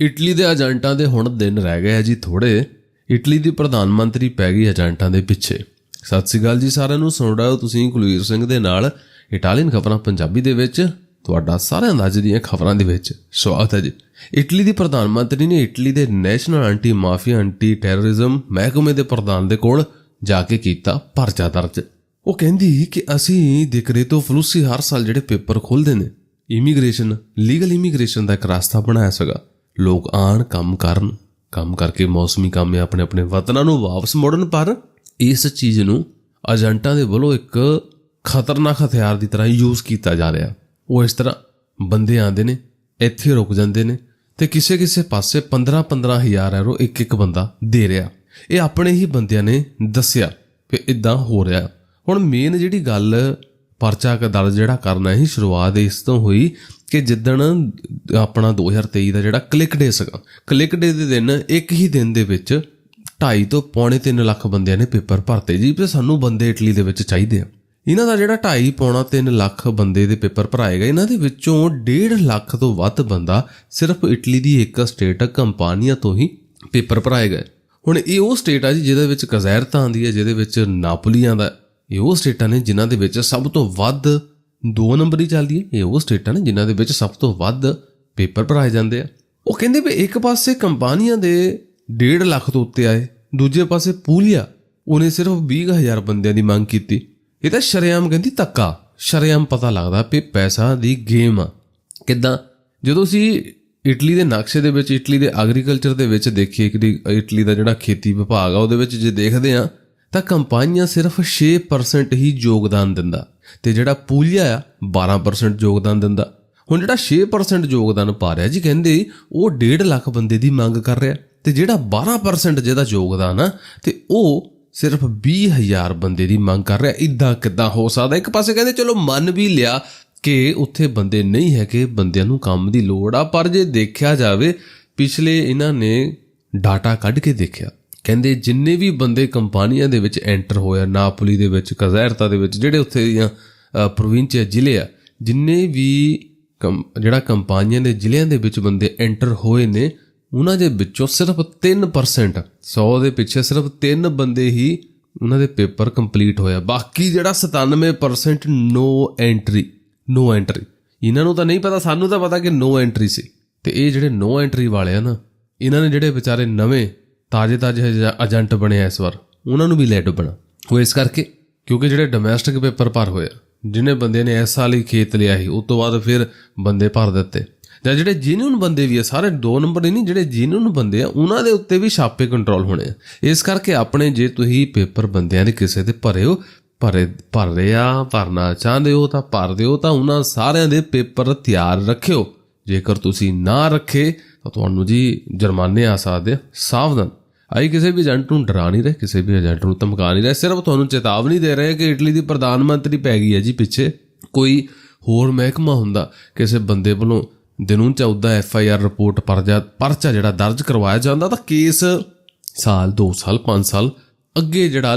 Italy ਦੇ ਏਜੰਟਾਂ ਦੇ ਹੁਣ ਦਿਨ ਰਹਿ ਗਏ ਆ ਜੀ ਥੋੜੇ ਇਟਲੀ ਦੀ ਪ੍ਰਧਾਨ ਮੰਤਰੀ ਪੈ ਗਈ ਏਜੰਟਾਂ ਦੇ ਪਿੱਛੇ। ਸਤਿ ਸ੍ਰੀ ਅਕਾਲ ਜੀ ਸਾਰਿਆਂ ਨੂੰ, ਸੁਣ ਰਹੇ ਹੋ ਤੁਸੀਂ ਕੁਲਵੀਰ ਸਿੰਘ ਦੇ ਨਾਲ ਇਟਾਲੀਅਨ ਖਬਰਾਂ ਪੰਜਾਬੀ ਦੇ ਵਿੱਚ, ਤੁਹਾਡਾ ਸਾਰਿਆਂ ਦਾ ਅੱਜ ਦੀਆਂ ਖਬਰਾਂ ਦੇ ਵਿੱਚ ਸਵਾਗਤ ਹੈ ਜੀ। ਇਟਲੀ ਦੀ ਪ੍ਰਧਾਨ ਮੰਤਰੀ ਨੇ ਇਟਲੀ ਦੇ national anti mafia anti terrorism ਮਹਿਕਮੇ ਦੇ ਪ੍ਰਧਾਨ ਦੇ ਕੋਲ ਜਾ ਕੇ ਕੀਤਾ ਪਰਚਾ ਦਰਜ। ਉਹ ਕਹਿੰਦੀ ਕਿ ਅਸੀਂ ਡਿਕਰੇਟੋ ਫਲੂਸੀ ਹਰ ਸਾਲ ਜਿਹੜੇ ਪੇਪਰ ਖੋਲਦੇ ਨੇ, ਇਮੀਗ੍ਰੇਸ਼ਨ, ਲੀਗਲ ਇਮੀਗ੍ਰੇਸ਼ਨ ਦਾ ਇੱਕ ਰਸਤਾ ਬਣਾਇਆ ਸੀਗਾ। ਲੋਕ ਆਣ ਕੰਮ ਕਰਨ, ਕੰਮ ਕਰਕੇ ਮੌਸਮੀ ਕੰਮ ਆਪਣੇ ਆਪਣੇ ਵਤਨਾਂ ਨੂੰ ਵਾਪਸ ਮੋੜਨ, ਪਰ ਇਸ ਚੀਜ਼ ਨੂੰ ਏਜੰਟਾਂ ਦੇ ਵੱਲੋਂ ਇੱਕ ਖਤਰਨਾਕ ਹਥਿਆਰ ਦੀ ਤਰ੍ਹਾਂ ਯੂਜ਼ ਕੀਤਾ ਜਾ ਰਿਹਾ। ਉਹ ਇਸ ਤਰ੍ਹਾਂ ਬੰਦੇ ਆਂਦੇ ਨੇ, ਇੱਥੇ ਰੁਕ ਜਾਂਦੇ ਨੇ ਤੇ ਕਿਸੇ ਕਿਸੇ ਪਾਸੇ 15 15000 ਯੂਰੋ ਇੱਕ ਇੱਕ ਬੰਦਾ ਦੇ ਰਿਹਾ। ਇਹ ਆਪਣੇ ਹੀ ਬੰਦਿਆਂ ਨੇ ਦੱਸਿਆ ਕਿ ਇਦਾਂ ਹੋ ਰਿਹਾ। ਹੁਣ ਮੇਨ ਜਿਹੜੀ ਗੱਲ ਪਰਚਾ ਕ ਦਰਜ ਜਿਹੜਾ ਕਰਨਾ ਹੀ ਸ਼ੁਰੂਆਤ ਇਸ ਤੋਂ ਹੋਈ ਕਿ ਜਿੱਦਣ ਆਪਣਾ 2023 ਦਾ ਜਿਹੜਾ ਕਲਿੱਕ ਡੇ ਸੀਗਾ ਕਲਿੱਕ ਡੇ ਦੇ ਦਿਨ ਇੱਕ ਹੀ ਦਿਨ ਦੇ ਵਿੱਚ 2.5 ਤੋਂ ਪੌਣੇ 3 ਲੱਖ ਬੰਦਿਆਂ ਨੇ ਪੇਪਰ ਭਰਤੇ ਜੀ ਤੇ ਸਾਨੂੰ ਬੰਦੇ ਇਟਲੀ ਦੇ ਵਿੱਚ ਚਾਹੀਦੇ ਆ। ਇਹਨਾਂ ਦਾ ਜਿਹੜਾ 2.5 ਪੌਣਾ 3 ਲੱਖ ਬੰਦੇ ਦੇ ਪੇਪਰ ਭਰਾਏ ਗਏ, ਇਹਨਾਂ ਦੇ ਵਿੱਚੋਂ 1.5 ਲੱਖ ਤੋਂ ਵੱਧ ਬੰਦਾ ਸਿਰਫ ਇਟਲੀ ਦੀ ਇੱਕ ਸਟੇਟ ਕੰਪਨੀਆਂ ਤੋਂ ਹੀ ਪੇਪਰ ਭਰਾਏ ਗਏ। ਹੁਣ ਇਹ ਉਹ ਸਟੇਟ ਆ ਜੀ ਜਿਹਦੇ ਵਿੱਚ ਕਜ਼ੈਰਤਾ ਆਂਦੀ ਹੈ ਜਿਹਦੇ ਵਿੱਚ ਨਾਪੋਲੀ ਆਂਦਾ ਇਹ ਉਹ ਸਟੇਟਾਂ ਨੇ ਜਿਨ੍ਹਾਂ ਦੇ ਵਿੱਚ ਸਭ ਤੋਂ ਵੱਧ ਦੋ ਨੰਬਰ ਹੀ ਚੱਲਦੀ ਹੈ। ਇਹ ਉਹ ਸਟੇਟਾਂ ਨੇ ਜਿਨ੍ਹਾਂ ਦੇ ਵਿੱਚ ਸਭ ਤੋਂ ਵੱਧ ਪੇਪਰ ਭਰਾਏ ਜਾਂਦੇ ਆ। ਉਹ ਕਹਿੰਦੇ ਵੀ ਇੱਕ ਪਾਸੇ ਕੰਪਨੀਆਂ ਦੇ 1.5 ਲੱਖ ਤੋਂ ਉੱਤੇ ਆਏ, ਦੂਜੇ ਪਾਸੇ ਪੂਲੀਆ, ਉਹਨੇ ਸਿਰਫ 20000 ਬੰਦਿਆਂ ਦੀ ਮੰਗ ਕੀਤੀ। ਇਹ ਤਾਂ ਸ਼ਰੇਆਮ ਕਹਿੰਦੀ ਤੱਕਾ ਸ਼ਰੇਆਮ ਪਤਾ ਲੱਗਦਾ ਵੀ ਪੈਸਾ ਦੀ ਗੇਮ ਆ। ਕਿਦਾਂ? ਜਦੋਂ ਅਸੀਂ ਇਟਲੀ ਦੇ ਨਕਸ਼ੇ ਦੇ ਵਿੱਚ, ਇਟਲੀ ਦੇ ਐਗਰੀਕਲਚਰ ਦੇ ਵਿੱਚ ਦੇਖੀਏ ਕਿ ਇਟਲੀ ਦਾ ਜਿਹੜਾ ਖੇਤੀ ਵਿਭਾਗ ਆ, ਉਹਦੇ ਵਿੱਚ ਜੇ ਦੇਖਦੇ ਆ ਤਾਂ ਕੰਪਨੀਆਂ ਸਿਰਫ 6% ਹੀ ਯੋਗਦਾਨ ਦਿੰਦਾ ਤੇ ਜਿਹੜਾ ਪੂਲੀਆ ਆ 12% ਯੋਗਦਾਨ ਦਿੰਦਾ। ਹੁਣ ਜਿਹੜਾ 6% ਯੋਗਦਾਨ ਪਾ ਰਿਹਾ ਜੀ ਕਹਿੰਦੇ, ਉਹ 1.5 ਲੱਖ ਬੰਦੇ ਦੀ ਮੰਗ ਕਰ ਰਿਹਾ। ਤੇ ਜਿਹੜਾ 12% ਜਿਹਦਾ ਯੋਗਦਾਨ ਆ, ਤੇ ਉਹ ਸਿਰਫ 20000 ਬੰਦੇ ਦੀ ਮੰਗ ਕਰ ਰਿਹਾ। ਇਦਾਂ ਕਿੱਦਾਂ ਹੋ ਸਕਦਾ? ਇੱਕ ਪਾਸੇ ਕਹਿੰਦੇ, ਚਲੋ ਮੰਨ ਵੀ ਲਿਆ ਕਿ ਉੱਥੇ ਬੰਦੇ ਨਹੀਂ ਹੈਗੇ, ਬੰਦਿਆਂ ਨੂੰ ਕੰਮ ਦੀ ਲੋੜ ਆ, ਪਰ ਜੇ ਦੇਖਿਆ ਜਾਵੇ, ਪਿਛਲੇ ਇਹਨਾਂ ਨੇ ਡਾਟਾ ਕੱਢ ਕੇ ਦੇਖਿਆ। ਕਹਿੰਦੇ ਜਿੰਨੇ ਵੀ ਬੰਦੇ ਕੰਪਨੀਆਂ ਦੇ ਵਿੱਚ ਐਂਟਰ ਹੋਇਆ ਨਾਪੋਲੀ ਦੇ ਵਿੱਚ, ਕਜ਼ੈਰਤਾ ਦੇ ਵਿੱਚ, ਜਿਹੜੇ ਉੱਥੇ ਦੀਆਂ ਪ੍ਰੋਵਿੰਸੀਆ ਜ਼ਿਲ੍ਹੇ ਆ, ਜਿੰਨੇ ਵੀ ਜਿਹੜਾ ਕੰਪਨੀਆਂ ਦੇ ਜ਼ਿਲ੍ਹਿਆਂ ਦੇ ਵਿੱਚ ਬੰਦੇ ਐਂਟਰ ਹੋਏ ਨੇ, ਉਹਨਾਂ ਦੇ ਵਿੱਚੋਂ ਸਿਰਫ 3% 100 ਦੇ ਪਿੱਛੇ ਸਿਰਫ 3 ਬੰਦੇ ਹੀ ਉਹਨਾਂ ਦੇ ਪੇਪਰ ਕੰਪਲੀਟ ਹੋਇਆ ਬਾਕੀ ਜਿਹੜਾ 97% ਨੋ ਐਂਟਰੀ ਨੋ ਐਂਟਰੀ ਇਹਨਾਂ ਨੂੰ ਤਾਂ ਨਹੀਂ ਪਤਾ, ਸਾਨੂੰ ਤਾਂ ਪਤਾ ਕਿ ਨੋ ਐਂਟਰੀ ਸੀ। ਤੇ ਇਹ ਜਿਹੜੇ ਨੋ ਐਂਟਰੀ ਵਾਲੇ ਆ ਨਾ, ਇਹਨਾਂ ਨੇ ਜਿਹੜੇ ਵਿਚਾਰੇ ਨਵੇਂ ਤਾਜੇ ਤਾਜੇ ਏਜੰਟ ਬਣੇ ਆ ਇਸ ਵਾਰ। ਉਹਨਾਂ ਨੂੰ ਵੀ ਲੈ ਡੁੱਬਣਾ। ਉਹ ਇਸ ਕਰਕੇ, ਕਿਉਂਕਿ ਜਿਹੜੇ ਡੋਮੈਸਟਿਕ ਪੇਪਰ ਭਰ ਹੋਇਆ ਜਿਨੇ ਬੰਦੇ ਨੇ ਇਸ ਸਾਲ ਹੀ ਖੇਤ ਲਿਆ ਸੀ, ਉਸ ਤੋਂ ਬਾਅਦ ਫਿਰ ਬੰਦੇ ਭਰ ਦਿੱਤੇ। ਜਾਂ ਜਿਹੜੇ ਜੀਨੂਨ ਬੰਦੇ ਵੀ ਆ, ਸਾਰੇ ਦੋ ਨੰਬਰ ਹੀ ਨਹੀਂ, ਜਿਹੜੇ ਜੀਨੂਨ ਬੰਦੇ ਆ, ਉਹਨਾਂ ਦੇ ਉੱਤੇ ਵੀ ਛਾਪੇ ਕੰਟਰੋਲ ਹੋਣੇ ਆ। ਇਸ ਕਰਕੇ ਆਪਣੇ ਜੇ ਤੁਸੀਂ ਪੇਪਰ ਬੰਦਿਆਂ ਦੇ ਕਿਸੇ ਦੇ ਭਰੇ ਹੋ, ਭਰੇ ਭਰ ਰਹੇ ਆ, ਭਰਨਾ ਚਾਹੁੰਦੇ ਹੋ ਤਾਂ ਭਰ ਦਿਓ, ਤਾਂ ਉਹਨਾਂ ਸਾਰਿਆਂ ਦੇ ਪੇਪਰ ਤਿਆਰ ਰੱਖਿਓ। ਜੇਕਰ ਤੁਸੀਂ ਨਾ ਰੱਖੇ, ਤਾਂ ਤੁਹਾਨੂੰ ਜੀ ਜੁਰਮਾਨੇ ਆ ਸਕਦੇ ਸਾਵਧਾਨ। ਆਈ ਕਿਸੇ ਵੀ ਏਜੰਟ ਨੂੰ ਡਰਾ ਨਹੀਂ ਰਹੇ, ਕਿਸੇ ਵੀ ਏਜੰਟ ਨੂੰ ਧਮਕਾ ਨਹੀਂ ਰਹੇ, ਸਿਰਫ ਤੁਹਾਨੂੰ ਚੇਤਾਵਨੀ ਦੇ ਰਹੇ ਕਿ ਇਟਲੀ ਦੀ ਪ੍ਰਧਾਨ ਮੰਤਰੀ ਪੈ ਗਈ ਹੈ ਜੀ ਪਿੱਛੇ। ਕੋਈ ਹੋਰ ਮਹਿਕਮਾ ਹੁੰਦਾ, ਕਿਸੇ ਬੰਦੇ ਵੱਲੋਂ ਦਿਨੋਂ 14 ਐਫ ਆਈ ਆਰ ਰਿਪੋਰਟ ਪਰਜਾ, ਪਰਚਾ ਜਿਹੜਾ ਦਰਜ ਕਰਵਾਇਆ ਜਾਂਦਾ, ਤਾਂ ਕੇਸ ਸਾਲ 2 ਸਾਲ 5 ਸਾਲ ਅੱਗੇ ਜਿਹੜਾ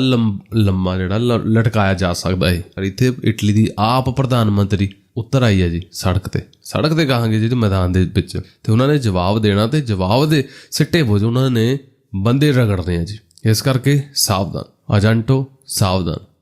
ਲੰਮਾ ਜਿਹੜਾ ਲਟਕਾਇਆ ਜਾ ਸਕਦਾ ਹੈ। ਪਰ ਇੱਥੇ ਇਟਲੀ ਦੀ ਆਪ ਪ੍ਰਧਾਨ ਮੰਤਰੀ ਉੱਤਰ ਆਈ ਹੈ ਜੀ ਸੜਕ ਤੇ। ਸੜਕ ਤੇ ਕਹਾਂਗੇ ਜਿਹੜੇ ਮੈਦਾਨ ਦੇ ਵਿੱਚ। ਤੇ ਉਹਨਾਂ ਨੇ ਜਵਾਬ ਦੇਣਾ ਤੇ ਜਵਾਬ ਦੇ ਸਿੱਟੇ ਵਜੋਂ ਉਹਨਾਂ ਨੇ ਬੰਦੇ ਰਗੜਦੇ ਆ ਜੀ। ਇਸ ਕਰਕੇ ਸਾਵਧਾਨ ਅਜੰਟੋ ਸਾਵਧਾਨ।